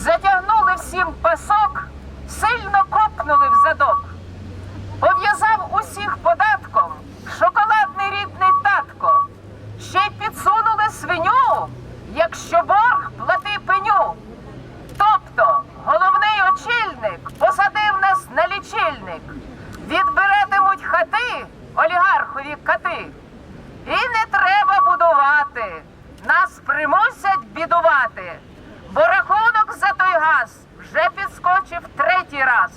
затягнули всім пасок, сильно копнули в задок, пов'язав усіх податком шоколадний рідний татко, ще й підсунули свиню, якщо борг плати пеню. Тобто головний очільник посадив нас на лічильник, Відберетимуть хати, олігархові кати, і не треба будувати. Нас примусять бідувати. Третій раз.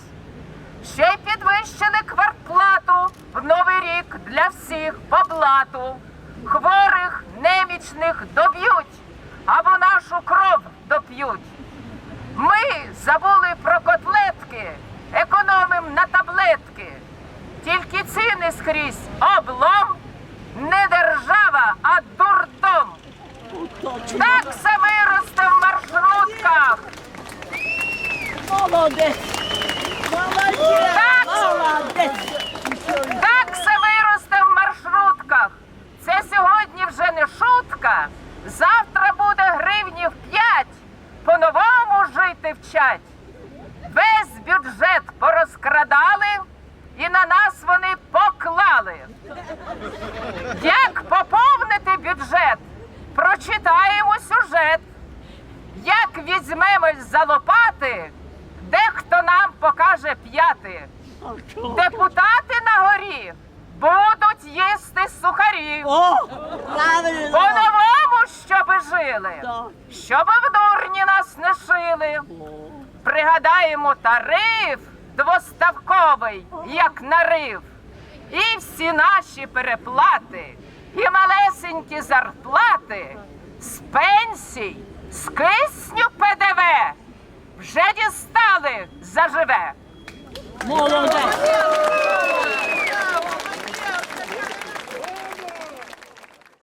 Ще й підвищили квартплату в новий рік для всіх по блату. Хворих, немічних доб'ють, або нашу кров доп'ють. Ми забули про котлетки, економим на таблетки. Тільки ціни скрізь облом, не держава, а дурдом. Так само і росте в маршрутках. Молодець! Так. Само і в маршрутках. Це сьогодні вже не шутка. Завтра буде гривнів п'ять. По-новому жити вчать. Весь бюджет порозкрадали і на нас вони поклали. Як поповнити бюджет? Прочитаємо сюжет. Як візьмемось за лопати, п'яти. Депутати на горі будуть їсти сухарі. По-новому, щоби жили, Так. щоби в дурні нас не шили. Пригадаємо тариф двоставковий, як нарив. І всі наші переплати, і малесенькі зарплати з пенсій, з кисню ПДВ вже дістали заживе.